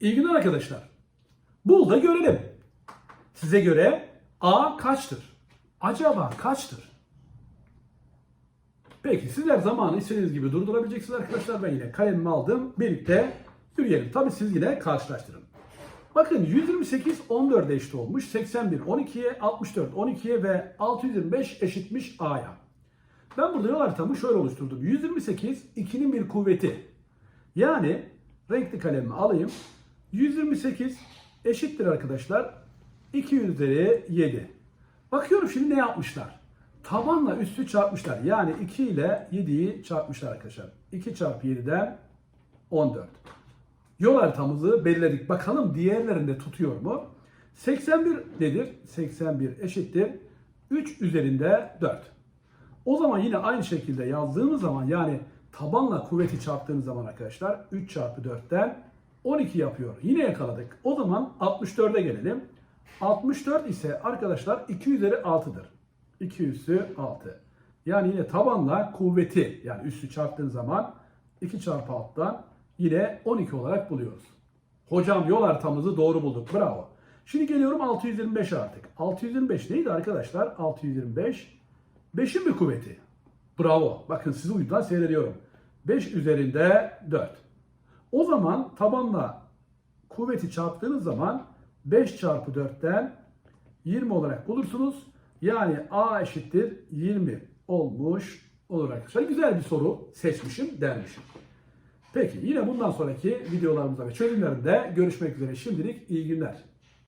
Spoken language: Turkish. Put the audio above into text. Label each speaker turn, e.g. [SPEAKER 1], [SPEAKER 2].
[SPEAKER 1] İyi günler arkadaşlar. Bul da görelim. Size göre A kaçtır? Acaba kaçtır? Peki sizler zamanı istediğiniz gibi durdurabileceksiniz arkadaşlar. Ben yine kalemimi aldım. Birlikte yürüyelim. Tabii siz yine karşılaştırın. Bakın 128 14'e eşit olmuş. 81 12'ye, 64 12'ye ve 625 eşitmiş A'ya. Ben burada yol haritamı şöyle oluşturdum. 128 2'nin bir kuvveti. Yani renkli kalemimi alayım. 128 eşittir arkadaşlar. 2 üzeri 7. Bakıyorum şimdi ne yapmışlar? Tabanla üstü çarpmışlar. Yani 2 ile 7'yi çarpmışlar arkadaşlar. 2 çarpı 7'den 14. Yol haritamızı belirledik. Bakalım diğerlerinde tutuyor mu? 81 nedir? 81 eşittir. 3 üzerinde 4. O zaman yine aynı şekilde yazdığımız zaman yani tabanla kuvveti çarptığımız zaman arkadaşlar 3 çarpı 4'ten 12 yapıyor. Yine yakaladık. O zaman 64'e gelelim. 64 ise arkadaşlar 2 üzeri 6'dır. 2 üssü 6. Yani yine tabanla kuvveti yani üssü çarptığın zaman 2 çarpı 6'dan yine 12 olarak buluyoruz. Hocam yol haritamızı doğru bulduk. Bravo. Şimdi geliyorum 625 artık. 625 neydi arkadaşlar? 625 5'in bir kuvveti. Bravo. Bakın sizi uydudan seyrediyorum. 5 üzerinde 4. O zaman tabanla kuvveti çarptığınız zaman 5 çarpı 4'ten 20 olarak bulursunuz. Yani A eşittir 20 olmuş olur arkadaşlar. Güzel bir soru seçmişim dermişim. Peki yine bundan sonraki videolarımızda ve çözümlerinde görüşmek üzere. Şimdilik iyi günler.